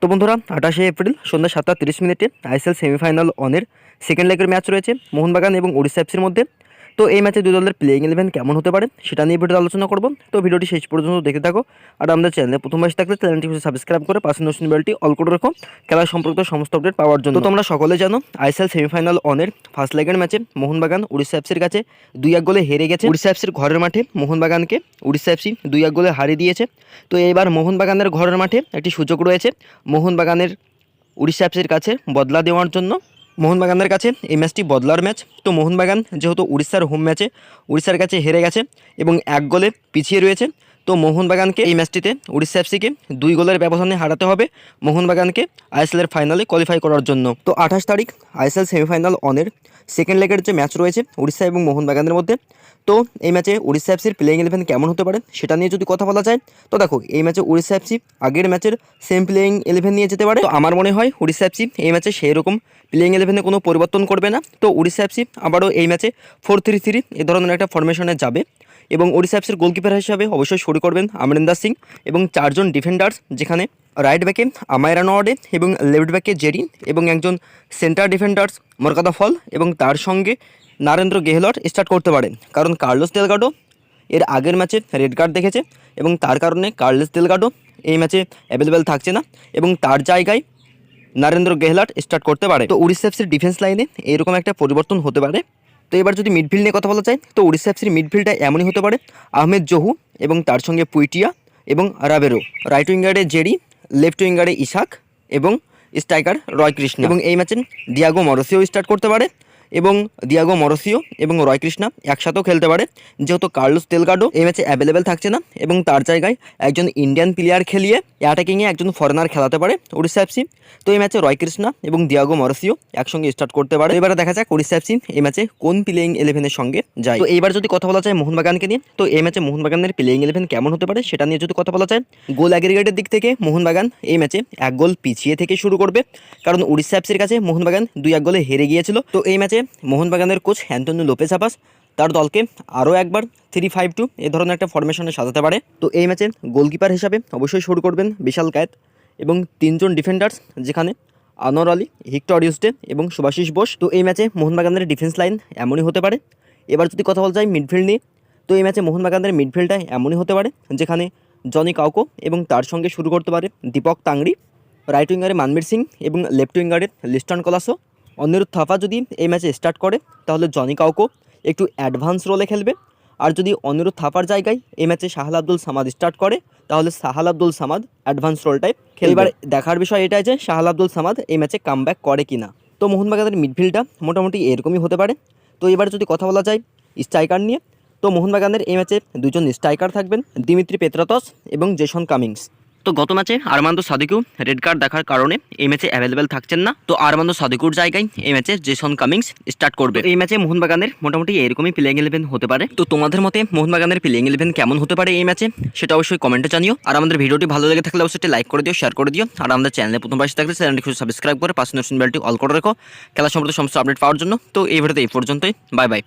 তো বন্ধুরা, আঠাশে এপ্রিল সন্ধ্যা সাতটা তিরিশ মিনিটে আইএসএল সেমিফাইনাল অনের সেকেন্ড লেগের ম্যাচ রয়েছে। মোহনবাগান এবং ওড়িশা এফসির মধ্যে। তো এই ম্যাচে দুই দলের প্লেইং ইলেভেন কেমন হতে পারে সেটা নিয়ে ভিডিওতে আলোচনা করব। তো ভিডিওটি শেষ পর্যন্ত দেখতে থাকো। আর আমাদের চ্যানেলে প্রথমবার থাকলে চ্যানেলটি সাবস্ক্রাইব করে পাশে নোটিফিকেশন বেলটি অল করে রাখো। খেলা সম্পর্কিত সমস্ত আপডেট পাওয়ার জন্য। তো তোমরা সকলে জানো আইএসএল সেমিফাইনাল অনের ফার্স্ট লেগের ম্যাচে মোহনবাগান উড়িষ্যা এফসির কাছে দুই এক গোলে হেরে গেছে। উড়িষ্যা এফসির ঘরের মাঠে মোহনবাগানকে উড়িষ্যা এফসি দুই এক গোলে হারিয়ে দিয়েছে। তো এইবার মোহনবাগানের ঘরের মাঠে একটি সুযোগ রয়েছে। মোহনবাগানের উড়িষ্যা এফসির কাছে বদলা দেওয়ার জন্য মোহনবাগানের কাছে এই ম্যাচটি বদলার ম্যাচ। তো মোহনবাগান যেহেতু উড়িষ্যার হোম ম্যাচে উড়িষ্যার কাছে হেরে গেছে এবং এক গোলে পিছিয়ে রয়েছে। তো মোহনবাগানকে এই ম্যাচটিতে, উড়িষ্যা এফসিকে দুই গোলের ব্যবধানে হারাতে হবে মোহনবাগানকে আইএসএলের ফাইনালে কোয়ালিফাই করার জন্য। তো আঠাশ তারিখ আইএসএল সেমিফাইনাল অনের সেকেন্ড লেগের যে ম্যাচ রয়েছে, উড়িষ্যা এবং মোহনবাগানের মধ্যে। তো এই ম্যাচে উড়িষ্যা এফসির প্লেইং ইলেভেন কেমন হতে পারে সেটা নিয়ে যদি কথা বলা যায়, তো দেখো, এই ম্যাচে উড়িষ্যা এফসি আগের ম্যাচের সেম প্লেইং ইলেভেন নিয়ে যেতে পারে। তো আমার মনে হয় উড়িষ্যা এফসি এই ম্যাচে সেই রকম প্লেইং ইলেভেনে কোনো পরিবর্তন করবে না। তো উড়িষ্যা এফসি আবারও এই ম্যাচে ফোর থ্রি থ্রি এ ধরনের একটা ফরমেশনে যাবে। এবং ওড়িশা এফসির গোলকিপার হিসাবে অবশ্যই শুরু করবেন আমরিন্দার সিং এবং চারজন ডিফেন্ডার্স যেখানে রাইট ব্যাকে আমায়রা নোয়াডে এবং লেফট ব্যাকে জেরি এবং একজন সেন্টার ডিফেন্ডার্স মরকাদা ফল এবং তার সঙ্গে নারেন্দ্র গেহলট স্টার্ট করতে পারেন। কারণ কার্লোস তেলগাডো এর আগের ম্যাচে রেড কার্ড দেখেছে এবং তার কারণে কার্লোস তেলগাডো এই ম্যাচে অ্যাভেলেবেল থাকছে না এবং তার জায়গায় নরেন্দ্র গেহলট স্টার্ট করতে পারে। তো উড়িষ্যা এফসির ডিফেন্স লাইনে এরকম একটা পরিবর্তন হতে পারে। তো এবার যদি মিডফিল্ড নিয়ে কথা বলা যায়, তো উড়িষ্যা এফসির মিডফিল্ডটা এমনই হতে পারে। আহমেদ জহু এবং তার সঙ্গে পুইটিয়া এবং রাবেরো। রাইট উইঙ্গারে জেরি লেফট উইঙ্গারে ইশাক এবং স্ট্রাইকার রয় কৃষ্ণ এবং এই ম্যাচে ডিয়াগো মরসিও স্টার্ট করতে পারে। এবং দিয়াগো মরসিও এবং রয় কৃষ্ণা একসাথেও খেলতে পারে। যেহেতু কার্লোস তেলগাডো এই ম্যাচে অ্যাভেলেবেল থাকছে না এবং তার জায়গায় একজন ইন্ডিয়ান প্লেয়ার খেলিয়ে অ্যাটাকিংয়ে একজন ফরেনার খেলাতে পারে উড়িষ্যা এফসি তো এই ম্যাচে রয় কৃষ্ণা এবং দিয়াগো মরসিও একসঙ্গে স্টার্ট করতে পারে। এবারে দেখা যাক উড়িষ্যা এফসি এই ম্যাচে কোন প্লেয়িং ইলেভেনের সঙ্গে যায়। তো এইবার যদি কথা বলা যায় মোহনবাগানকে নিয়ে, তো এই ম্যাচে মোহনবাগানের প্লেয়িং ইলেভেন কেমন হতে পারে সেটা নিয়ে যদি কথা বলা যায়, গোল অ্যাগ্রিগেটের দিক থেকে মোহনবাগান এই ম্যাচে এক গোল পিছিয়ে থেকে শুরু করবে। কারণ উড়িষ্যা এফসির কাছে মোহনবাগান দুই এক গোলে হেরে গিয়েছিল। তো এই ম্যাচে মোহনবাগানের কোচ অ্যান্টনি লোপেস আবাস, তার দলকে আরও একবার থ্রি ফাইভ টু এ ধরনের একটা ফরমেশনে সাজাতে পারে। তো এই ম্যাচে গোলকিপার হিসাবে অবশ্যই শুরু করবেন বিশাল কায়েত এবং তিনজন ডিফেন্ডার্স, যেখানে আনোয়ার আলী হিক্টর ইউস্টে এবং সুভাশিস বোস। তো এই ম্যাচে মোহনবাগানের ডিফেন্স লাইন এমনই হতে পারে। এবার যদি কথা বলা যায় মিডফিল্ড নিয়ে, তো এই ম্যাচে মোহনবাগানের মিডফিল্ডটা এমনই হতে পারে, যেখানে জনি কাউকো এবং তার সঙ্গে শুরু করতে পারে দীপক তাংড়ি, রাইট উইঙ্গারে মানবীর সিং এবং লেফট উইঙ্গারে লিস্টন কলাসো। অনিরুদ্ধ থাপা যদি এই ম্যাচে স্টার্ট করে তাহলে জনি কাউকো একটু অ্যাডভান্স রোলে খেলবে। আর যদি অনিরুদ্ধ থাপার জায়গায় এই ম্যাচে সাহাল আব্দুল সামাদ স্টার্ট করে তাহলে সাহাল আব্দুল সামাদ অ্যাডভান্স রোলটাই খেলবে। এবার দেখার বিষয় এটাই যে সাহাল আব্দুল সামাদ এই ম্যাচে কামব্যাক করে কি না তো মোহনবাগানের মিডফিল্ডটা মোটামুটি এরকমই হতে পারে। তো এবার যদি কথা বলা যায় স্ট্রাইকার নিয়ে তো মোহনবাগানের এই ম্যাচে দুজন স্ট্রাইকার থাকবেন দিমিত্রি পেত্রাতস এবং জেসন কামিংস। তো গত ম্যাচে আরমান্দো সাদিকু রেড কার্ড দেখার কারণে এই ম্যাচে অ্যাভেলেবেল থাকছেন না। তো আরমান্দো সাদিকুর জায়গায় এই ম্যাচে জেসন কামিংস স্টার্ট করবে। এই ম্যাচে মোহনবাগানের মোটামুটি এরকমই প্লেইং ইলেভেন হতে পারে। তো তোমাদের মতে মোহনবাগানের প্লেইং ইলেভেন কেমন হতে পারে এই ম্যাচে? সেটা অবশ্যই কমেন্টে জানিও। আর আমাদের ভিডিওটি ভালো লেগে থাকলে অবশ্যই লাইক করে দিও শেয়ার করে দিও। আর আমাদের চ্যানেলে প্রথমবার এসে থাকলে চ্যানেলটি খুব সাবস্ক্রাইব করে পাশে নোটিফিকেশন বেলটি অল করে রেখো। খেলা সম্পর্কে সমস্ত আপডেট পাওয়ার জন্য। তো এই ভিডিওতে এই পর্যন্তই। Bye bye